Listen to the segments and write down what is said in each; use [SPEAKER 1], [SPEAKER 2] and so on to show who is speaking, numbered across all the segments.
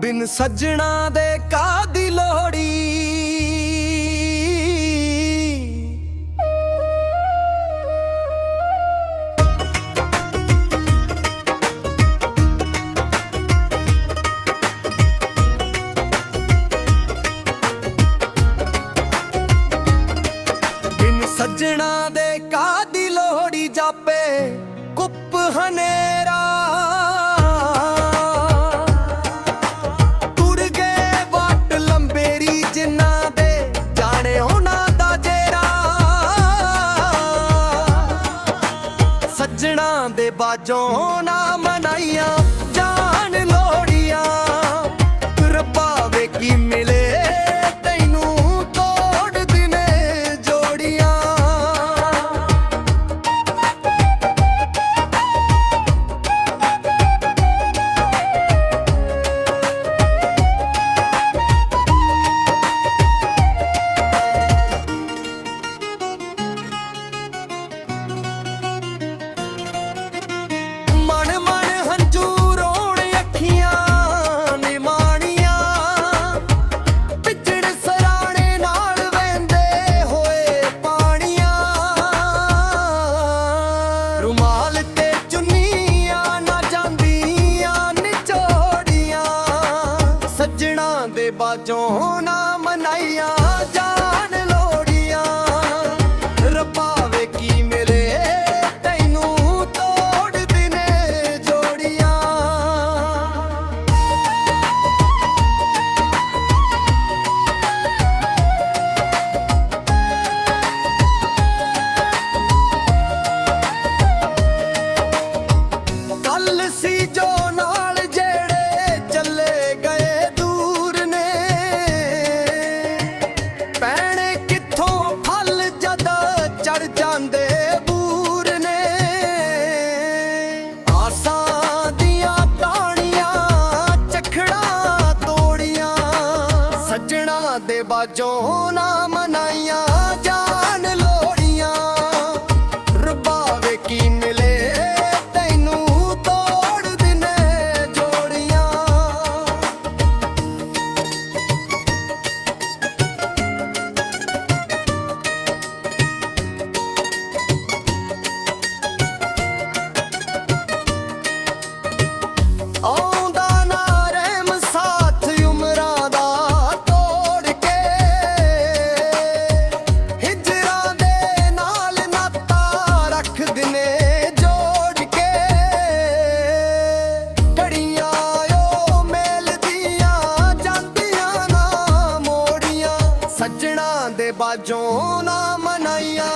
[SPEAKER 1] ਬਿਨ ਸੱਜਣਾ ਦੇ ਕਾਦੀ ਲੋੜੀ ਬਿਨ ਸੱਜਣਾ ਦੇ ਕਾਦੀ ਲੋੜੀ ਜਾਪੇ? ਕੁੱਪ ਹਨੇ ਸੱਜਣਾ ਦੇ ਬਾਜੋਂ ਨਾ ਮਨਾਈਆਂ। মোহনা ਦੇ ਬਾਜੋਂ ਨਾ ਮਨਾਈਆਂ। ਸੱਜਣਾ ਦੇ ਬਾਜੋਂ ਨਾ ਮਨਾਈਆ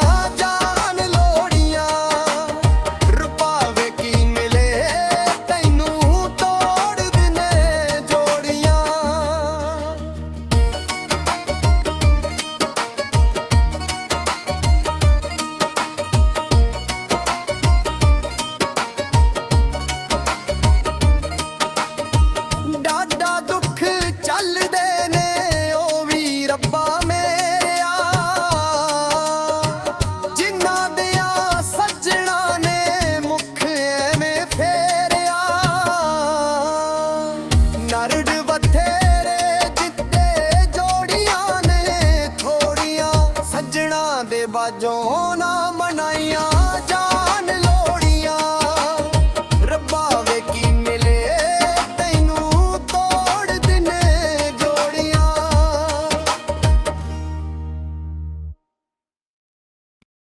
[SPEAKER 1] ਦੇ ਬਾਜੋਂ ਨਾ ਮਨਾਈਆਂ ਜਾ